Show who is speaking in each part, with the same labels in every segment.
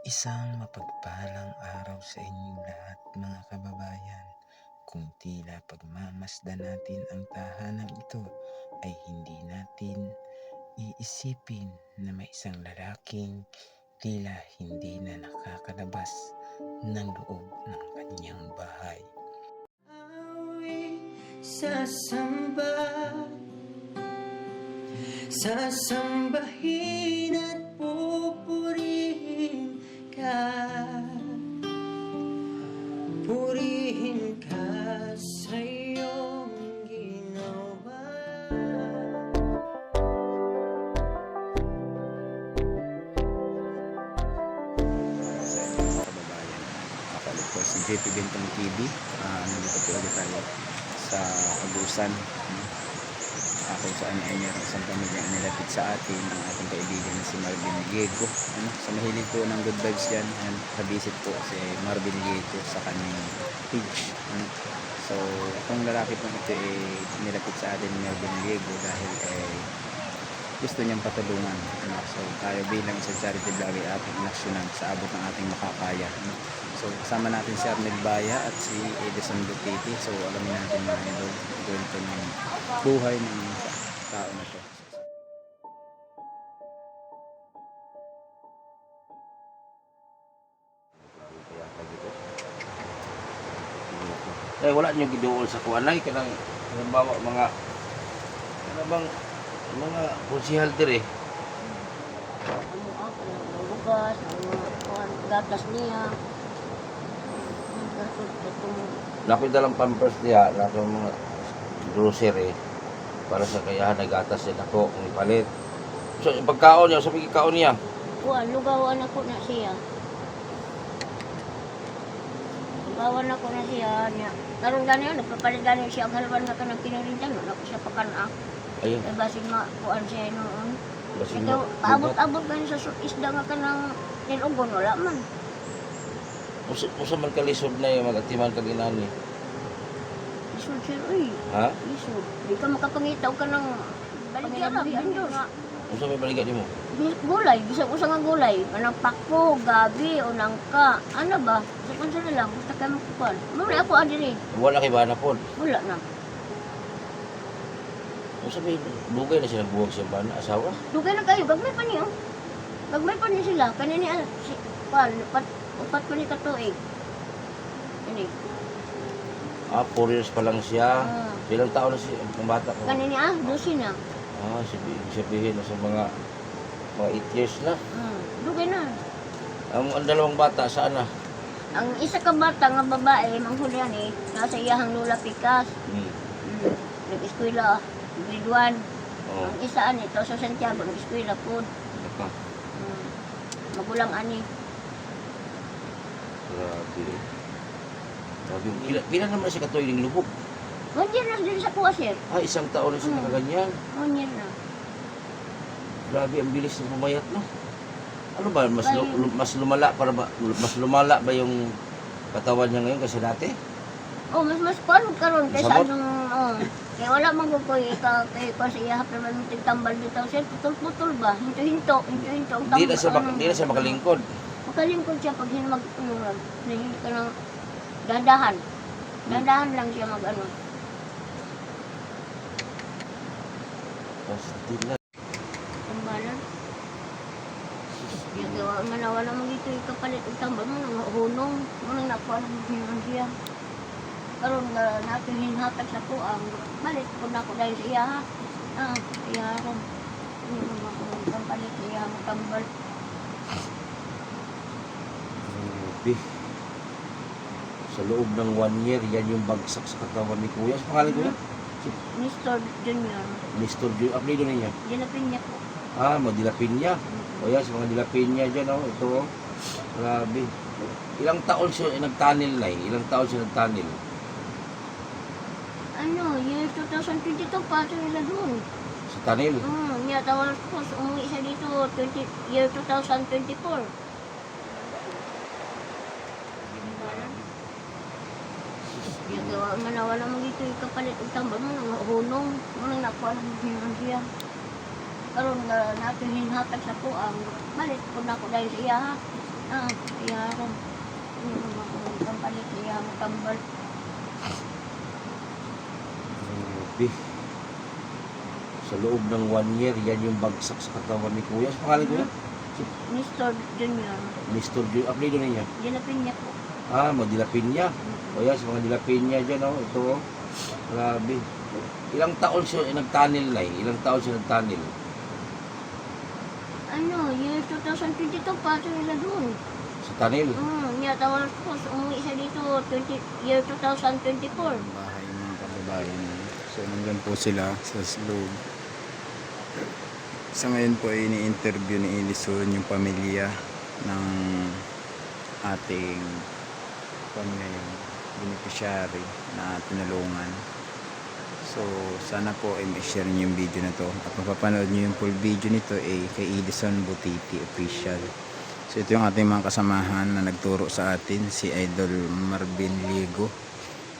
Speaker 1: Isang mapagpalang araw sa inyong lahat mga kababayan. Kung tila pagmamasdan natin ang tahanang ito ay hindi natin iisipin na may isang lalaking tila hindi na nakakalabas ng loob ng kanyang bahay.
Speaker 2: Sasamba Sasambahin at pupurihin ka Purihin ka sa iyong ginawa
Speaker 1: si JP Bentong TV. Ah, nandito po ulit tayo sa Agusan. No? Ah, kung saan ay meron isang pamilya na nilapit sa atin ang ating kaibigan na si Marvin Diego. Ano? Sa mahilig po ng good vibes yan, ano, visit po si Marvin Diego sa kanyang page. Ano? So, itong lalaki po ito ay nilapit sa atin ni Marvin Diego dahil eh, gusto niyang patulungan. Ano? So, tayo bilang isang charity vlog ay ating inaksyonan sa abot ng ating makakaya. Ano? So, kasama natin si Arnel Baya at si Edison Butiti. So, alamin natin mga idol kwento ng buhay ng tao na to.
Speaker 3: Eh wala niyo giduol sa kuan lagi kanang halimbawa mga ano bang mga konsihal dire
Speaker 4: ano ako, ng mga gatas niya.
Speaker 3: Nakoy dalang pampers diha, nakoy mga grocery para sa kayahan nagatas siya nako kung ipalit. So yung pagkaon niya, sabi kaon niya.
Speaker 4: Kuhan, lugawan ako na siya. Lugawan ako na siya niya. Karon gani yun, nagpapalit gani siya ang halawan nga kanang pinarintan, wala ko siya pakana.
Speaker 3: Ayun,
Speaker 4: Ay basin nga kuhan siya noon.
Speaker 3: basin
Speaker 4: Ito, paabot-abot gani sa isda nga kanang nilugon, wala man.
Speaker 3: Usa, man kalisod na yung magatiman kag inani.
Speaker 4: Isod siya, uy.
Speaker 3: Ha?
Speaker 4: Isod. Di ka makapangitaw ka ng baligyan na, bindos.
Speaker 3: Usa may balikat nimo?
Speaker 4: gulay, bisag usa nga gulay, anang pakpo, gabi, o nangka, ano ba? Sa kung na lang, basta kayo magkukuhan. Mamaya ako adiri,
Speaker 3: Wala kay bana pod.
Speaker 4: wala na.
Speaker 3: Usa may dugay na sila buwag siya bana asawa.
Speaker 4: Dugay na kayo, gagmay pa niyo. Gagmay pa niyo sila, kanini, ah, si, kuhan, upat, upat ko ni katuig. Ini,
Speaker 3: Ah, 4 years pa lang siya.
Speaker 4: ah,
Speaker 3: Ilang taon na siya, ang bata ko.
Speaker 4: kanini ah, dosi na.
Speaker 3: Ah, sabi, sabihin na sa mga mga 8 years na.
Speaker 4: Hmm, dugay na.
Speaker 3: Ang, ang dalawang bata, saan na?
Speaker 4: Ang isa ka bata nga babae, manghulihan eh, nasa iyahang lula pikas.
Speaker 3: Hmm.
Speaker 4: Hmm, nag-eskwela, grade 1.
Speaker 3: Oh,
Speaker 4: Ang isa ani, ito sa Santiago, nag-eskwela po.
Speaker 3: naka.
Speaker 4: Hmm, magulang ani.
Speaker 3: Grabe. Grabe. Pila, pila naman siya katuloy ng lubog.
Speaker 4: One year na din sa kuha, sir.
Speaker 3: Ah, isang taon na siya
Speaker 4: Hmm.
Speaker 3: nakaganyan.
Speaker 4: One year na.
Speaker 3: Grabe, ang bilis ng pumayat, no? Ano ba, mas, lu-
Speaker 4: Bye.
Speaker 3: lu- mas lumala para ba, mas lumala ba yung katawan niya ngayon kasi dati?
Speaker 4: Oh, mas mas kuha karon kaysa
Speaker 3: Sabot?
Speaker 4: anong, oh. Kaya wala magukoy ka kay kuha sa iya hapon man tigtambal dito, sir. Putol-putol ba? Hinto-hinto, hinto-hinto. ang
Speaker 3: Hindi na
Speaker 4: tambal,
Speaker 3: siya, mak-
Speaker 4: ano.
Speaker 3: hindi na siya makalingkod.
Speaker 4: Makalingkod siya pag hindi mag, ano, lang, na hindi ka nang dadahan. Dadahan lang siya mag, ano.
Speaker 3: Tapos, di na.
Speaker 4: Tambalan. Kaya gawa nga na wala mo dito ikapalit ang tambal mo nang hunong. Mo nang nakuha ng hinan siya. Karon nga natin hinhatag sa kuang. Balik ko na ako dahil sa iya ha. Ah, iya ron. Hindi mo ako ang palit sa iya ang tambal.
Speaker 3: Grabe. Sa loob ng one year, yan yung bagsak sa katawan ni Kuya. Sa pangalan ko
Speaker 4: Mr. Junior,
Speaker 3: Mr. Jun, apelido niya.
Speaker 4: dinapin niya po.
Speaker 3: Ah, mga dilapin niya. O yan, sa mga dilapin niya dyan, oh. Ito, oh. Grabe. Ilang taon siya nagtanil na eh. Ilang taon siya nagtanil.
Speaker 4: Ano, year 2022 pa siya nila doon.
Speaker 3: Sa tanil.
Speaker 4: Hmm, niya tawag ko, umuwi siya dito 20, year 2024. Kaya gawa nga na wala mo dito ikapalit ang tambal mo nang hunong. Mo nang nakuha ng hinan siya. Karon nga natin hinhatag sa kuang. Balik ko na ako dahil sa iya ha. Ah, iya ako. Hindi mo ako kampalit. Iya mo kambal.
Speaker 3: Grabe. Sa loob ng one year, yan yung bagsak sa katawan ni Kuya. Sa pangalan? Si
Speaker 4: Mr. Junior.
Speaker 3: Mr. Jun. Apelido niya.
Speaker 4: Dinapin niya po.
Speaker 3: Ah, mga dilapin niya. O yan, sa mga dilapin niya dyan, oh. Ito, oh. Grabe. Ilang taon siya nagtanil na eh. Ilang taon siya nagtanil.
Speaker 4: Ano, year 2022 pa sila doon.
Speaker 3: Sa tanil.
Speaker 4: Hmm, niya tawag po, umuwi siya dito 20, year 2024.
Speaker 1: Ang bahay mga kababayan. So, nandyan po sila sa loob. Sa ngayon po ay ini-interview ni Edison yung pamilya ng ating kung ngayon beneficiary na tinulungan. So, sana po ay ma-share niyo yung video na to. At mapapanood niyo yung full video nito ay kay Edison Butiti Official. So, ito yung ating mga kasamahan na nagturo sa atin. Si Idol Marvin Ligo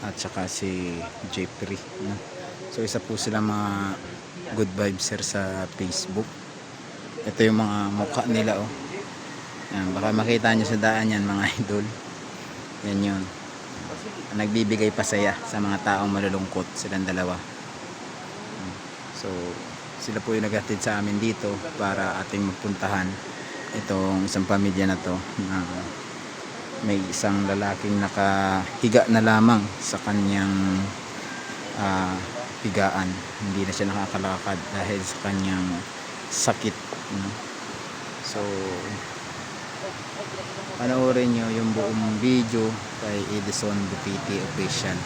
Speaker 1: at saka si Jeffrey. No? So, isa po sila mga good vibes sir sa Facebook. Ito yung mga mukha nila oh. Yan, baka makita nyo sa daan yan mga idol. Yan yun. Nagbibigay pasaya sa mga taong malulungkot silang dalawa. So, sila po yung naghatid sa amin dito para ating magpuntahan itong isang pamilya na to na may isang lalaking nakahiga na lamang sa kanyang ah, higaan. Hindi na siya nakakalakad dahil sa kanyang sakit. No? So, panoorin nyo yung buong video kay Edison Butiti Official.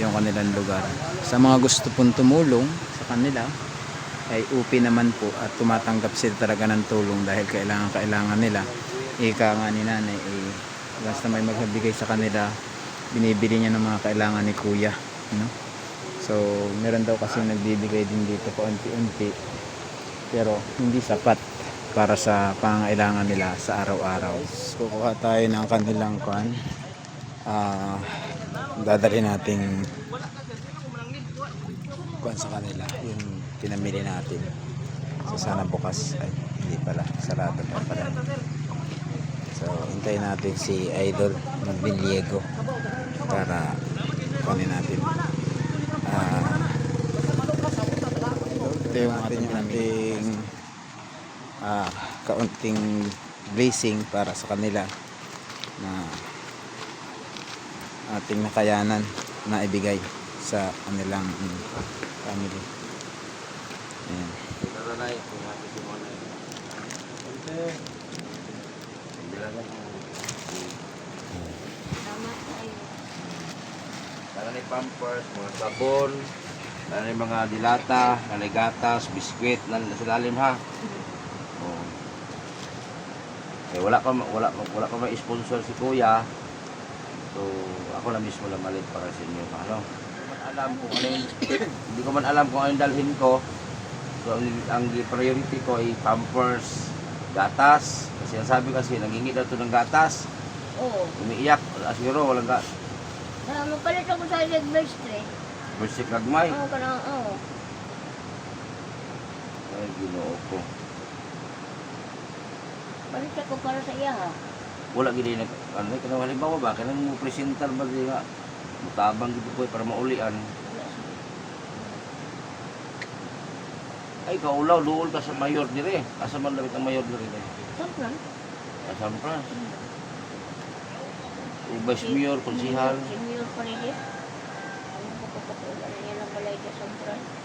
Speaker 1: Yung kanilang lugar. Sa mga gusto pong tumulong sa kanila, ay UP naman po at tumatanggap sila talaga ng tulong dahil kailangan kailangan nila. Ika nga ni nanay, eh, basta may magbibigay sa kanila, binibili niya ng mga kailangan ni kuya. No? So, meron daw kasi nagbibigay din dito paunti-unti pero hindi sapat para sa pangailangan nila sa araw-araw. Kukuha tayo ng kanilang kwan. Ah, dadali nating kwan sa kanila yung pinamili natin. So sana bukas ay hindi pala sarado pa pala. So hintayin natin si Idol Magbiliego para kunin natin. Ah, ito yung ating ating ah, kaunting blessing para sa kanila na ating nakayanan na ibigay sa kanilang mm, family. Ayan.
Speaker 3: Kala ni pampers, mga sabon, kala ni mga dilata, ni gatas, biskwit, nan sa lalim ha. Oh. Eh, wala pa wala wala pa may sponsor si Kuya. So, ako na mismo lang malit para sa inyo. Ano? Ko alam kung ano yung, hindi ko man alam kung ano yung dalhin ko. So, ang, priority ko ay pampers, gatas. Kasi ang sabi kasi, nangingi daw ito ng gatas.
Speaker 4: Oo.
Speaker 3: Umiiyak. Wala siguro, walang gatas.
Speaker 4: Ah, mapalit ako sa Legberg Street.
Speaker 3: Bersik nagmay.
Speaker 4: Oo, ka na, oo.
Speaker 3: Ay, ginoo ko.
Speaker 4: Palit ako para sa iya, ha?
Speaker 3: Wala gini nag ano eh, kanang halimbawa ba kanang mo presentar ba di nga mutabang gid ko para maulian. Ay kaulaw duol ka sa mayor dire. Asa man dawit ang mayor dire.
Speaker 4: Saan
Speaker 3: Sa San Fran. O vice mayor, konsihal.
Speaker 4: Senior pa rin. Ano ko pa pa niya ng balay sa San Fran?